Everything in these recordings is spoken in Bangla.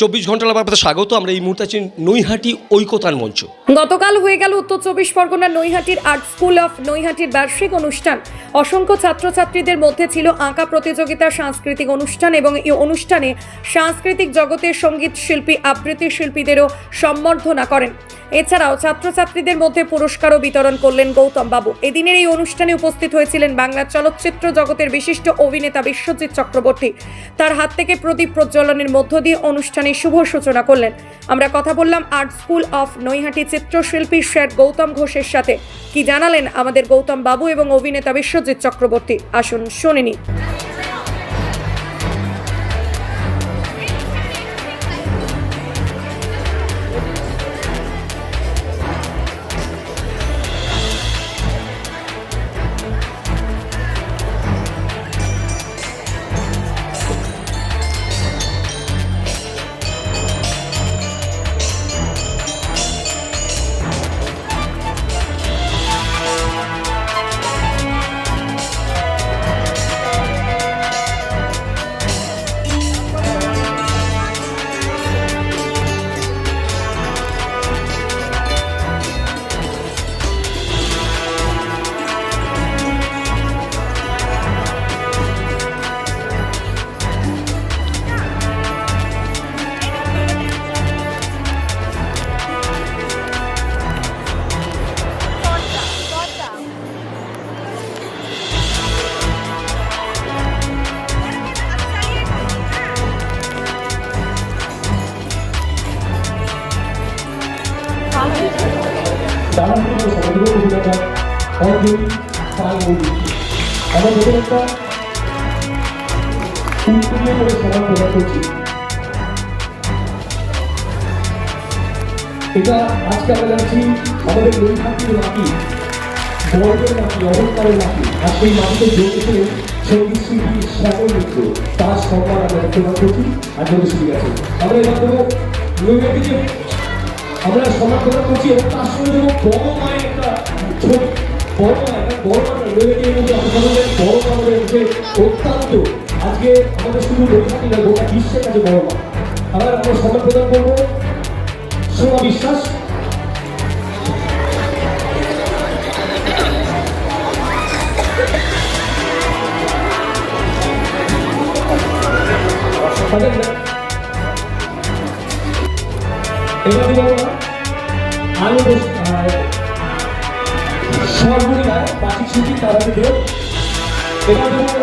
চব্বিশ ঘণ্টা আপনাদের স্বাগত। আমরা এই মুহূর্তে আছি নৈহাটি ঐকতান মঞ্চ। গতকাল হয়ে গেল উত্তর চব্বিশ পরগনার নৈহাটির আর্ট স্কুল অফ নৈহাটির বার্ষিক অনুষ্ঠান। অসংখ্য ছাত্রছাত্রীদের মধ্যে ছিল আঁকা প্রতিযোগিতা সাংস্কৃতিক অনুষ্ঠান এবং এই অনুষ্ঠানে সাংস্কৃতিক জগতের সংগীত শিল্পী, আবৃত্তি শিল্পীদেরও সম্বর্ধনা করেন। এছাড়াও ছাত্রছাত্রীদের মধ্যে পুরস্কারও বিতরণ করলেন গৌতম বাবু। এদিনের এই অনুষ্ঠানে উপস্থিত হয়েছিলেন বাংলা চলচ্চিত্র জগতের বিশিষ্ট অভিনেতা বিশ্বজিৎ চক্রবর্তী। তার হাত থেকে প্রদীপ প্রজ্বলনের মধ্য দিয়ে অনুষ্ঠানে শুভ সূচনা করলেন। আমরা কথা বললাম আর্ট স্কুল অফ নৈহাটি চিত্রশিল্পী স্যার গৌতম ঘোষের সাথে। কি জানালেন আমাদের গৌতম বাবু এবং অভিনেতা বিশ্বজিৎ চক্রবর্তী? আসুন শুনিনি পাল মৌলিক আমার প্রদান করছি এটা আজকে আমরা আমাদের নৈহাটির মাটি বর্গের মাটি, অহংকারের মাটি, আর সেই মাটিতে শ্যামল মিত্র তার সম্মান আমরা প্রদান করছি আমরা এবার দেবো নৈহাটিকে এবং তার সঙ্গে দেবো বড় মায়ের একটা ছবি। বড় একটা বড় নৈবেদ্যের মধ্যে আমাদের বড় আমাদের হচ্ছে অত্যন্ত আজকে আমাদের শুধু নৈহাটি না গোটা বিশ্বের কাছে বাকি ছুটি তারা এবার দেব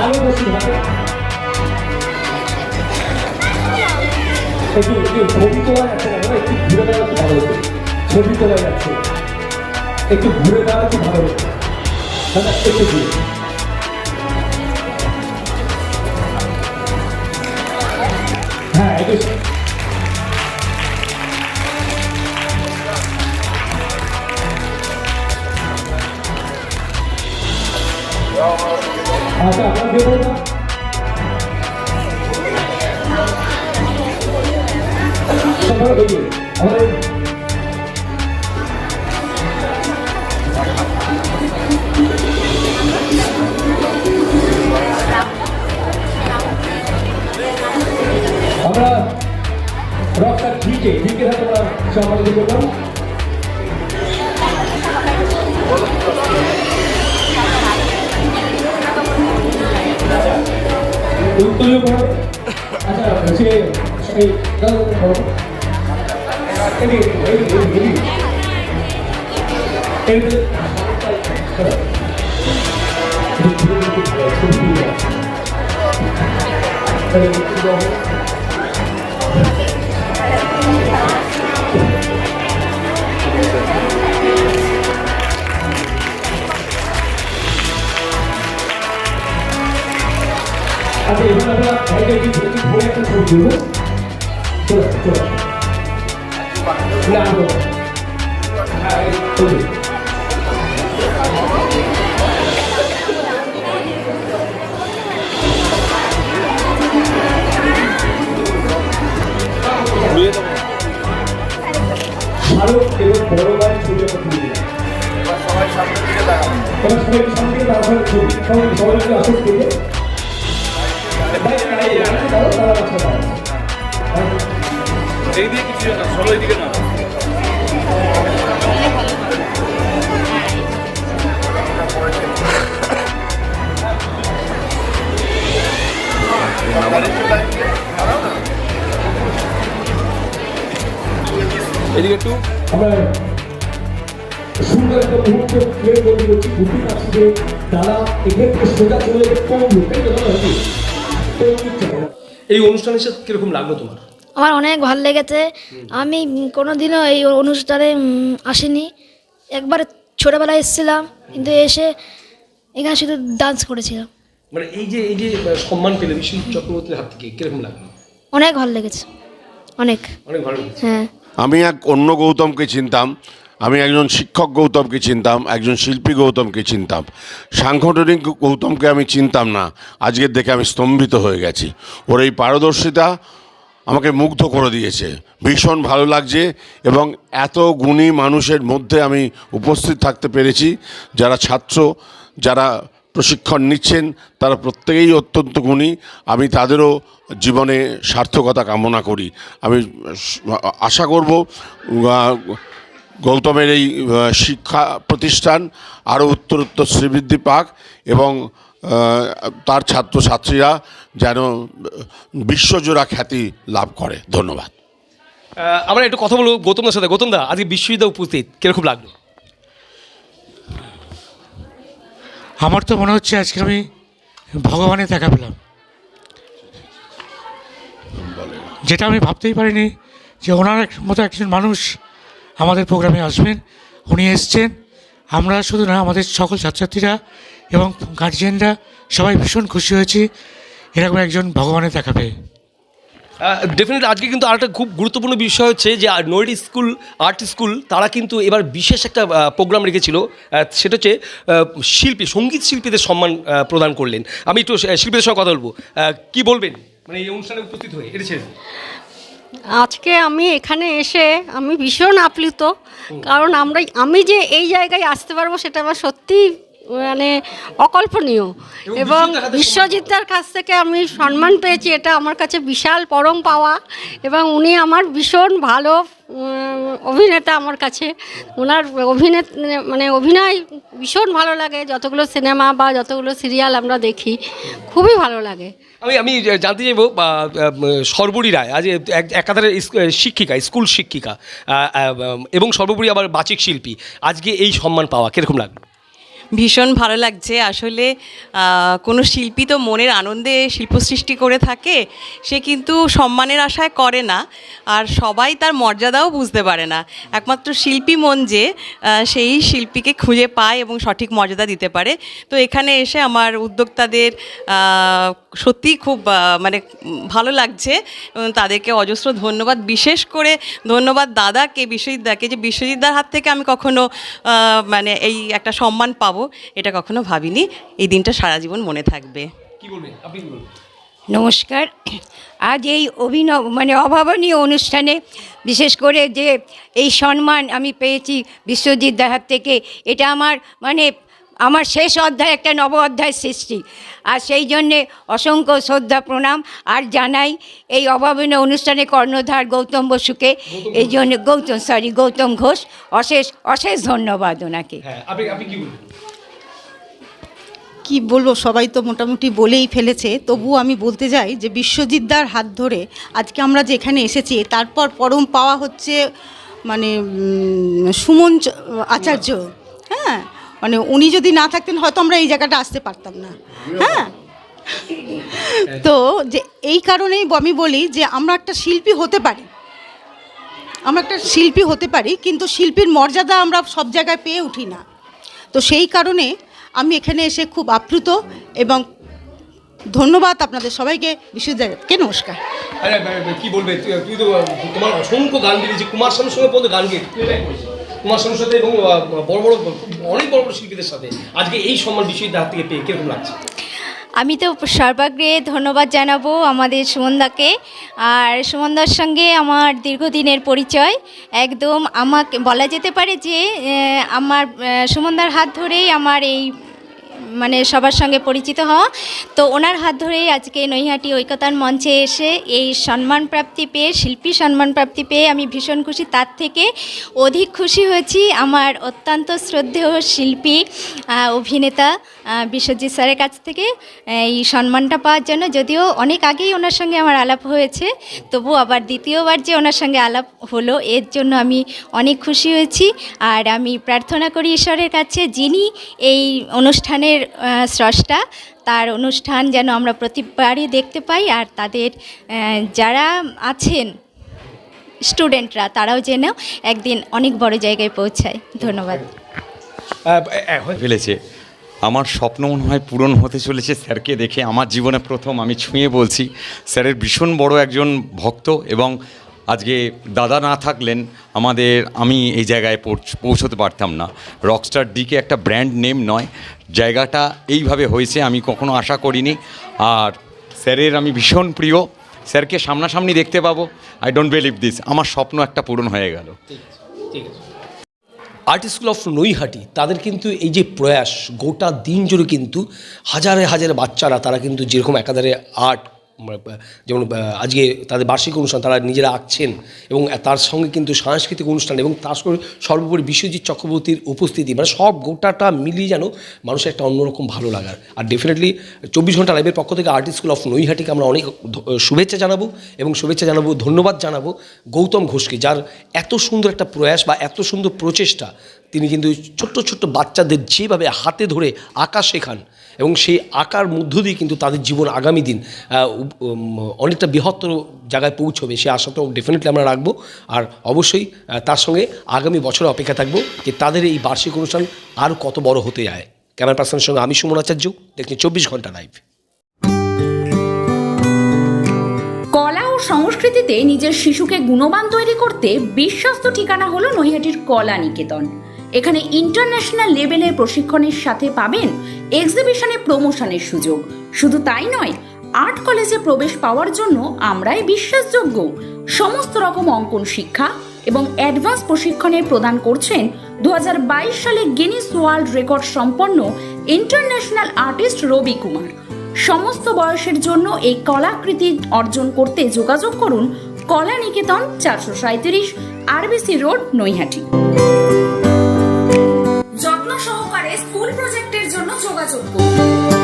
আলু বসি হাতে একটু একটু ছবি তোলা যাচ্ছে না একটু ঘুরে দেওয়া খুব ভালো হতো। ছবি তোলা যাচ্ছে। একটু ঘুরে ভালো হতো। দাদা একটু ঘুরে। আচ্ছা আপনার দেবো না সকাল হয়ে আমাদের আমরা উত্তরীয় পড়ো আচ্ছা সে এই দাদা পড়ো এদিকে এদিকে এদিকে এদিকে আচ্ছা এবার আমরা ভাইকে কি একটু ঘুরে একটা ছবি তুলবো। চলো চলো। না। শাহরুখ এবং বড় ভাইয়ের ছবি আমরা তুলে দিলাম সবাই সামনের দিকে এবার সবাই সামনে তারপরে ছবি। সবাই সবাই আসুন এই দিয়ে কিছু না সবাই দিকে না এদিকে একটু। সুন্দর একটা মুহূর্ত ক্লিয়ার করে দিচ্ছি বুঝতে পারছি যে তারা এক্ষেত্রে সোজা চলে যাবে পঙ্গু তাই তো এই অনুষ্ঠানের সাথে কীরকম লাগল তোমার? আমার অনেক ভালো লেগেছে। আমি কোনোদিনও এই অনুষ্ঠানে আসিনি। একবার ছোটোবেলায় এসেছিলাম কিন্তু এসে এখানে শুধু ডান্স করেছিলাম। মানে এই যে এই যে সম্মান পেলে বিশ্বজিৎ চক্রবর্তীর হাত থেকে কীরকম লাগল? অনেক ভালো লেগেছে। অনেক। অনেক ভালো হ্যাঁ। আমি এক অন্য গৌতমকে চিনতাম। আমি একজন শিক্ষক গৌতমকে চিনতাম, একজন শিল্পী গৌতমকে চিনতাম। সাংগঠনিক গৌতমকে আমি চিনতাম না আজকের দেখে আমি স্তম্ভিত হয়ে গেছি। ওর এই পারদর্শিতা আমাকে মুগ্ধ করে দিয়েছে। ভীষণ ভালো লাগছে এবং এত গুণী মানুষের মধ্যে আমি উপস্থিত থাকতে পেরেছি। যারা ছাত্র, যারা প্রশিক্ষণ নিচ্ছেন, তারা প্রত্যেকেই অত্যন্ত গুণী। আমি তাদেরও জীবনে সার্থকতা কামনা করি। আমি আশা করব গৌতমের এই শিক্ষা প্রতিষ্ঠান আরও উত্তরোত্তর শ্রীবৃদ্ধি পাক এবং তার ছাত্রছাত্রীরা যেন বিশ্বজোড়া খ্যাতি লাভ করে। ধন্যবাদ। আমরা একটু কথা বলব গৌতমদার সাথে। গৌতম দা আজকে বিশ্বজিৎ উপস্থিত কীরকম লাগল? আমার তো মনে হচ্ছে আজকে আমি ভগবানের দেখা পেলাম। যেটা আমি ভাবতেই পারিনি যে ওনার এক- মতো একজন মানুষ আমাদের প্রোগ্রামে আসবেন, উনি এসছেন। আমরা শুধু না, আমাদের সকল ছাত্রছাত্রীরা এবং গার্জিয়ানরা সবাই ভীষণ খুশি হয়েছি। এরকম একজন ভগবানের দেখা পেয়ে। ডেফিনেটলি আজকে কিন্তু আরেকটা খুব গুরুত্বপূর্ণ বিষয় হচ্ছে যে নৈটি স্কুল, আর্ট স্কুল, তারা কিন্তু এবার বিশেষ একটা প্রোগ্রাম রেখেছিল। সেটা হচ্ছে শিল্পী, সংগীত শিল্পীদের সম্মান প্রদান করলেন। আমি একটু শিল্পীদের সঙ্গে কথা বলব। কী বলবেন? মানে এই অনুষ্ঠানে উপস্থিত হয়ে, এটা। আজকে আমি এখানে এসে আমি ভীষণ আপ্লুত, কারণ আমরা, আমি যে এই জায়গায় আসতে পারব সেটা আমার সত্যি মানে অকল্পনীয়। এবং বিশ্বজিৎদার কাছ থেকে আমি সম্মান পেয়েছি এটা আমার কাছে বিশাল পরম পাওয়া। এবং উনি আমার ভীষণ ভালো অভিনেতা আমার কাছে। ওনার অভিনেত মানে অভিনয় ভীষণ ভালো লাগে। যতগুলো সিনেমা বা যতগুলো সিরিয়াল আমরা দেখি খুবই ভালো লাগে। আমি আমি জানতে চাইব সর্বরী রায় আজ এক- একাধারে শিক্ষিকা স্কুল শিক্ষিকা এবং সর্বোপরি আবার বাচিক শিল্পী আজকে এই সম্মান পাওয়া কীরকম লাগল? ভীষণ ভালো লাগছে। আসলে কোনো শিল্পী তো মনের আনন্দে শিল্প সৃষ্টি করে থাকে, সে কিন্তু সম্মানের আশায় করে না, আর সবাই তার মর্যাদাও বুঝতে পারে না। একমাত্র শিল্পী মন যে সেই শিল্পীকে খুঁজে পায় এবং সঠিক মর্যাদা দিতে পারে। তো এখানে এসে আমার উদ্যোক্তাদের সত্যিই খুব মানে ভালো লাগছে। এবং তাদেরকে অজস্র ধন্যবাদ। বিশেষ করে ধন্যবাদ দাদাকে, বিশ্বজিৎ দাকে, যে বিশ্বজিৎদার হাত থেকে আমি কখনো মানে এই একটা সম্মান পাবো এটা কখনো ভাবিনি। এই দিনটা সারা জীবন মনে থাকবে। কি বলবেন? আপনি কি বলবেন? নমস্কার। আজ এই অভিনব মানে অভাবনীয় অনুষ্ঠানে বিশেষ করে যে এই সম্মান আমি পেয়েছি বিশ্বজিৎ দাহার থেকে এটা আমার মানে আমার শেষ অধ্যায় একটা নব অধ্যায় সৃষ্টি। আর সেই জন্যে অসংখ্য শ্রদ্ধা প্রণাম আর জানাই এই অভাবনীয় অনুষ্ঠানে কর্ণধার গৌতম বসুকে। এই জন্য গৌতম সরি গৌতম ঘোষ অশেষ অশেষ ধন্যবাদ ওনাকে। হ্যাঁ আপনি আপনি কি বলব, সবাই তো মোটামুটি বলেই ফেলেছে। তবুও আমি বলতে যাই যে বিশ্বজিৎদার হাত ধরে আজকে আমরা যে এখানে এসেছি, তারপর পরম পাওয়া হচ্ছে মানে সুমন আচার্য। হ্যাঁ মানে উনি যদি না থাকতেন হয়তো আমরা এই জায়গাটা আসতে পারতাম না। হ্যাঁ? তো যে এই কারণেই আমি বলি যে আমরা একটা শিল্পী হতে পারি। আমরা একটা শিল্পী হতে পারি, কিন্তু শিল্পীর মর্যাদা আমরা সব জায়গায় পেয়ে উঠি না। তো সেই কারণে আমি এখানে এসে খুব আপ্লুত এবং ধন্যবাদ আপনাদের সবাইকে বিশ্বজিৎকে নমস্কার? আরে কি বলবে? তুই তো তোমার অসংখ্য গান গেয়েছি। কুমার শানুর সঙ্গে পর্যন্ত গান গিয়ে। কুমার শানুর সাথে এবং বড় বড় অনেক বড় বড় শিল্পীদের সাথে। আজকে এই সম্মান বিশ্বজিৎ হাত থেকে পেয়ে কীরকম লাগছে? আমি তো সর্বাগ্রে ধন্যবাদ জানাব আমাদের সুমনদাকে। আর সুমনদার সঙ্গে আমার দীর্ঘদিনের পরিচয়। একদম আমাকে বলা যেতে পারে যে আমার সুমনদার হাত ধরেই আমার এই মানে সবার সঙ্গে পরিচিত হওয়া। তো ওনার হাত ধরেই আজকে নৈহাটি ঐকতার মঞ্চে এসে এই সম্মান প্রাপ্তি পেয়ে, শিল্পী সম্মান প্রাপ্তি পেয়ে আমি ভীষণ খুশি। তার থেকে অধিক খুশি হয়েছি আমার অত্যন্ত শ্রদ্ধেয় শিল্পী অভিনেতা বিশ্বজিৎ স্যারের কাছ থেকে এই সম্মানটা পাওয়ার জন্য। যদিও অনেক আগেই ওনার সঙ্গে আমার আলাপ হয়েছে তবু আবার দ্বিতীয়বার যে ওনার সঙ্গে আলাপ হলো এর জন্য আমি অনেক খুশি হয়েছি। আর আমি প্রার্থনা করি ঈশ্বরের কাছে যিনি এই অনুষ্ঠানের স্রষ্টা তার অনুষ্ঠান যেন আমরা প্রতিবারই দেখতে পাই। আর তাদের যারা আছেন স্টুডেন্টরা তারাও যেন একদিন অনেক বড় জায়গায় পৌঁছায়। ধন্যবাদ। আহ, ফেলেছে। আমার স্বপ্ন মনে হয় পূরণ হতে চলেছে স্যারকে দেখে। আমার জীবনে প্রথম আমি ছুঁয়ে বলছি, স্যারের ভীষণ বড় একজন ভক্ত এবং আজকে দাদা না থাকলেন আমাদের, আমি এই জায়গায় পৌঁছতে পারতাম না। রকস্টার ডিকে একটা ব্র্যান্ড নেম নয়, জায়গাটা এইভাবে হয়েছে আমি কখনো আশা করিনি। আর স্যারের আমি ভীষণ প্রিয়, স্যারকে সামনাসামনি দেখতে পাবো। আই ডোন্ট বিলিভ দিস আমার স্বপ্ন একটা পূরণ হয়ে গেল। ঠিক আছে। আর্ট স্কুল অফ নৈহাটি তাদের কিন্তু এই যে প্রয়াস, গোটা দিন জুড়ে কিন্তু হাজারে হাজারে বাচ্চারা, তারা কিন্তু যেরকম একাধারে আর্ট যেমন আজকে তাদের বার্ষিক অনুষ্ঠান, তারা নিজেরা আঁকছেন এবং তার সঙ্গে কিন্তু সাংস্কৃতিক অনুষ্ঠান এবং তার সঙ্গে সর্বোপরি বিশ্বজিৎ চক্রবর্তীর উপস্থিতি মানে সব গোটাটা মিলিয়ে যেন মানুষের একটা অন্যরকম ভালো লাগার। আর ডেফিনেটলি চব্বিশ ঘণ্টা লাইভের পক্ষ থেকে আর্ট স্কুল অফ নৈহাটিকে আমরা অনেক শুভেচ্ছা জানাব এবং শুভেচ্ছা জানাব, ধন্যবাদ জানাব গৌতম ঘোষকে, যার এত সুন্দর একটা প্রয়াস বা এত সুন্দর প্রচেষ্টা তিনি কিন্তু ছোট্ট ছোট্ট বাচ্চাদের যেভাবে হাতে ধরে আঁকা শেখান এবং সেই আঁকার মধ্য দিয়ে কিন্তু তাদের জীবন আগামী দিন অনেকটা বৃহত্তর জায়গায় পৌঁছবে, সে আশাটাও ডেফিনেটলি আমরা রাখব। আর অবশ্যই তার সঙ্গে আগামী বছরে অপেক্ষা থাকব যে তাদের এই বার্ষিক অনুষ্ঠান আর কত বড় হতে যায়। ক্যামেরা পার্সনের সঙ্গে আমি সুমন আচার্য, দেখছি চব্বিশ ঘণ্টা লাইভ কলা ও সংস্কৃতিতে নিজের শিশুকে গুণবান তৈরি করতে বিশ্বস্ত ঠিকানা হলো নৈহাটির কলা নিকেতন। এখানে ইন্টারন্যাশনাল লেভেলের প্রশিক্ষণের সাথে পাবেন এক্সিবিশনে প্রমোশনের সুযোগ। শুধু তাই নয় আর্ট কলেজে প্রবেশ পাওয়ার জন্য আমরাই বিশ্বাসযোগ্য। সমস্ত রকম অঙ্কন শিক্ষা এবং অ্যাডভান্স প্রশিক্ষণে প্রদান করছেন দু হাজার বাইশ সালে গিনিস ওয়ার্ল্ড রেকর্ড সম্পন্ন ইন্টারন্যাশনাল আর্টিস্ট রবি কুমার। সমস্ত বয়সের জন্য এই কলাকৃতি অর্জন করতে যোগাযোগ করুন কলা নিকেতন চারশো সাঁত্রিশ আরবিসি রোড নৈহাটি। স্কুল প্রজেক্টের জন্য যোগাযোগ করুন।